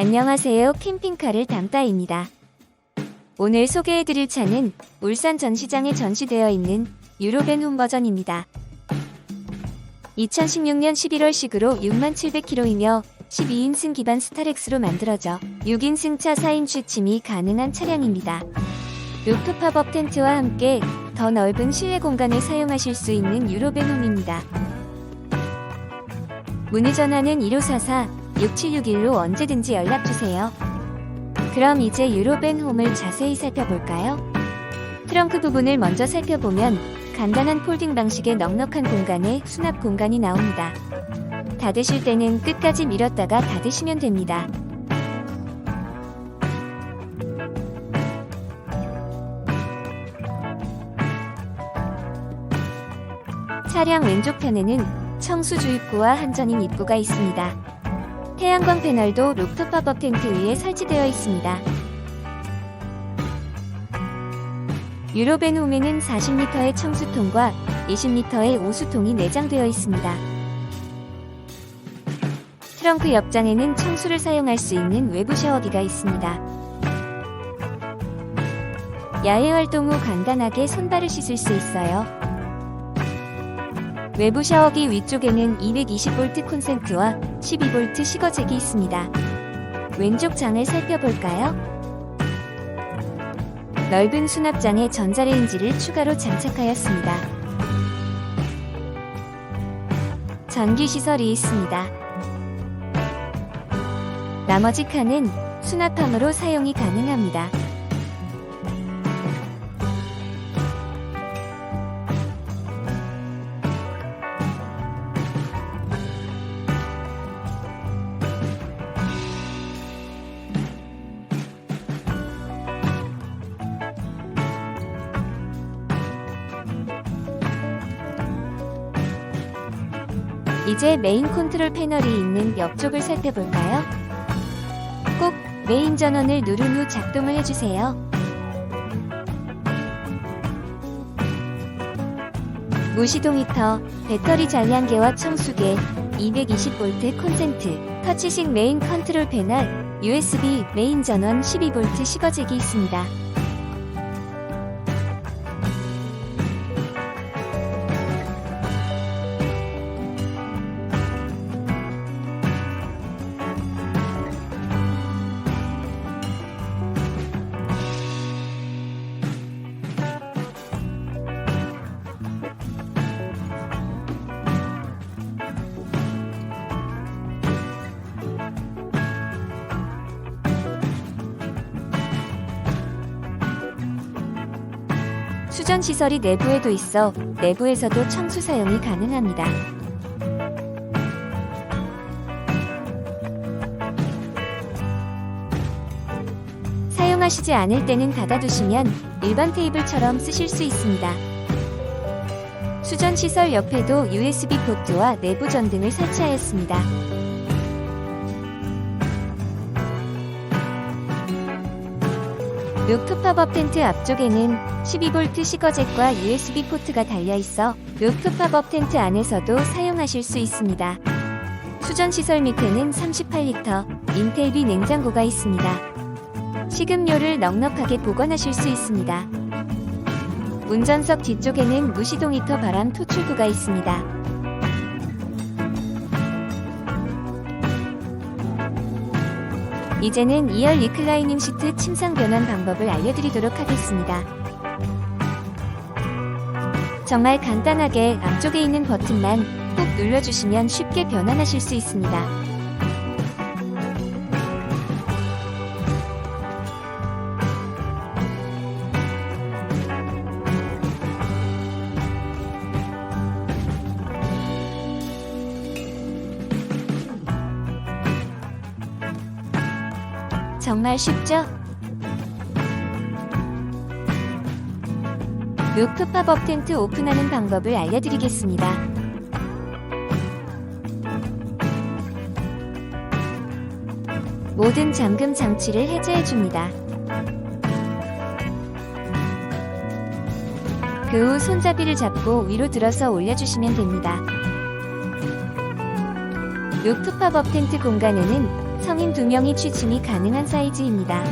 안녕하세요. 캠핑카를 담다입니다. 오늘 소개해드릴 차는 울산 전시장에 전시되어 있는 유로벤 홈 버전입니다. 2016년 11월 식으로 6700km이며 12인승 기반 스타렉스로 만들어져 6인승 차 4인 취침이 가능한 차량입니다. 루프팝 업 텐트와 함께 더 넓은 실내 공간을 사용하실 수 있는 유로벤 홈입니다. 문의 전화는 1544-6761로 언제든지 연락주세요. 그럼 이제 유로벤 홈을 자세히 살펴볼까요? 트렁크 부분을 먼저 살펴보면 간단한 폴딩 방식의 넉넉한 공간에 수납 공간이 나옵니다. 닫으실 때는 끝까지 밀었다가 닫으시면 됩니다. 차량 왼쪽 편에는 청수 주입구와 한전인 입구가 있습니다. 태양광 패널도 루프탑업 텐트 위에 설치되어 있습니다. 유로벤 홈에는 40리터의 청수통과 20리터의 오수통이 내장되어 있습니다. 트렁크 옆장에는 청수를 사용할 수 있는 외부 샤워기가 있습니다. 야외 활동 후 간단하게 손발을 씻을 수 있어요. 외부 샤워기 위쪽에는 220V 콘센트와 12V 시거잭이 있습니다. 왼쪽 장을 살펴볼까요? 넓은 수납장에 전자레인지를 추가로 장착하였습니다. 전기 시설이 있습니다. 나머지 칸은 수납함으로 사용이 가능합니다. 이제 메인 컨트롤 패널이 있는 옆쪽을 살펴볼까요? 꼭 메인 전원을 누른 후 작동을 해주세요. 무시동 히터, 배터리 잔량계와 청수계, 220V 콘센트, 터치식 메인 컨트롤 패널, USB 메인 전원 12V 시거잭이 있습니다. 수전 시설이 내부에도 있어 내부에서도 청수 사용이 가능합니다. 사용하시지 않을 때는 닫아두시면 일반 테이블처럼 쓰실 수 있습니다. 수전 시설 옆에도 USB 포트와 내부 전등을 설치하였습니다. 루프 팝업 텐트 앞쪽에는 12V 시거잭과 USB 포트가 달려 있어 루프 팝업 텐트 안에서도 사용하실 수 있습니다. 수전 시설 밑에는 38리터 인텔비 냉장고가 있습니다. 식음료를 넉넉하게 보관하실 수 있습니다. 운전석 뒤쪽에는 무시동 히터 바람 토출구가 있습니다. 이제는 2열 리클라이닝 시트 침상 변환 방법을 알려드리도록 하겠습니다. 정말 간단하게 앞쪽에 있는 버튼만 꾹 눌러주시면 쉽게 변환하실 수 있습니다. 정말 쉽죠? 루프 팝업 텐트 오픈하는 방법을 알려드리겠습니다. 모든 잠금 장치를 해제해줍니다. 그 후 손잡이를 잡고 위로 들어서 올려주시면 됩니다. 루프 팝업 텐트 공간에는 성인 2명이 취침이 가능한 사이즈입니다.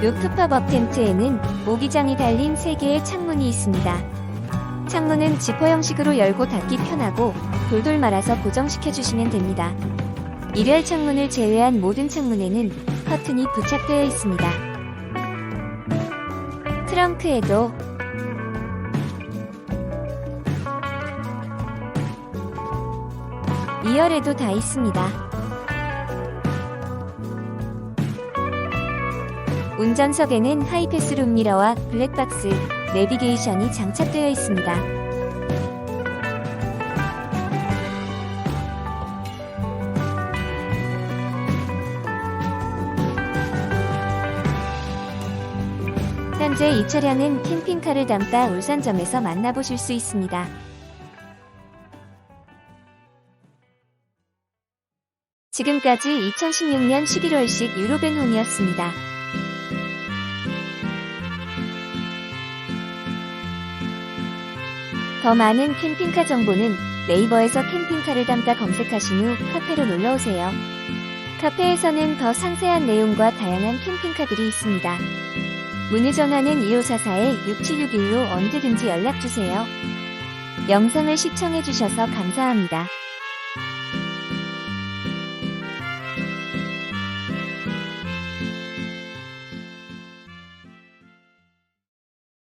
루프팝 업 텐트에는 모기장이 달린 3개의 창문이 있습니다. 창문은 지퍼 형식으로 열고 닫기 편하고 돌돌 말아서 고정시켜 주시면 됩니다. 일열 창문을 제외한 모든 창문에는 커튼이 부착되어 있습니다. 트렁크에도 이열에도 다 있습니다. 운전석에는 하이패스 룸 미러와 블랙박스, 내비게이션이 장착되어 있습니다. 현재 이 차량은 캠핑카를 담다 울산점에서 만나보실 수 있습니다. 지금까지 2016년 11월식 유로벤 홈이었습니다. 더 많은 캠핑카 정보는 네이버에서 캠핑카를 담다 검색하신 후 카페로 놀러오세요. 카페에서는 더 상세한 내용과 다양한 캠핑카들이 있습니다. 문의 전화는 2544-6761로 언제든지 연락주세요. 영상을 시청해주셔서 감사합니다.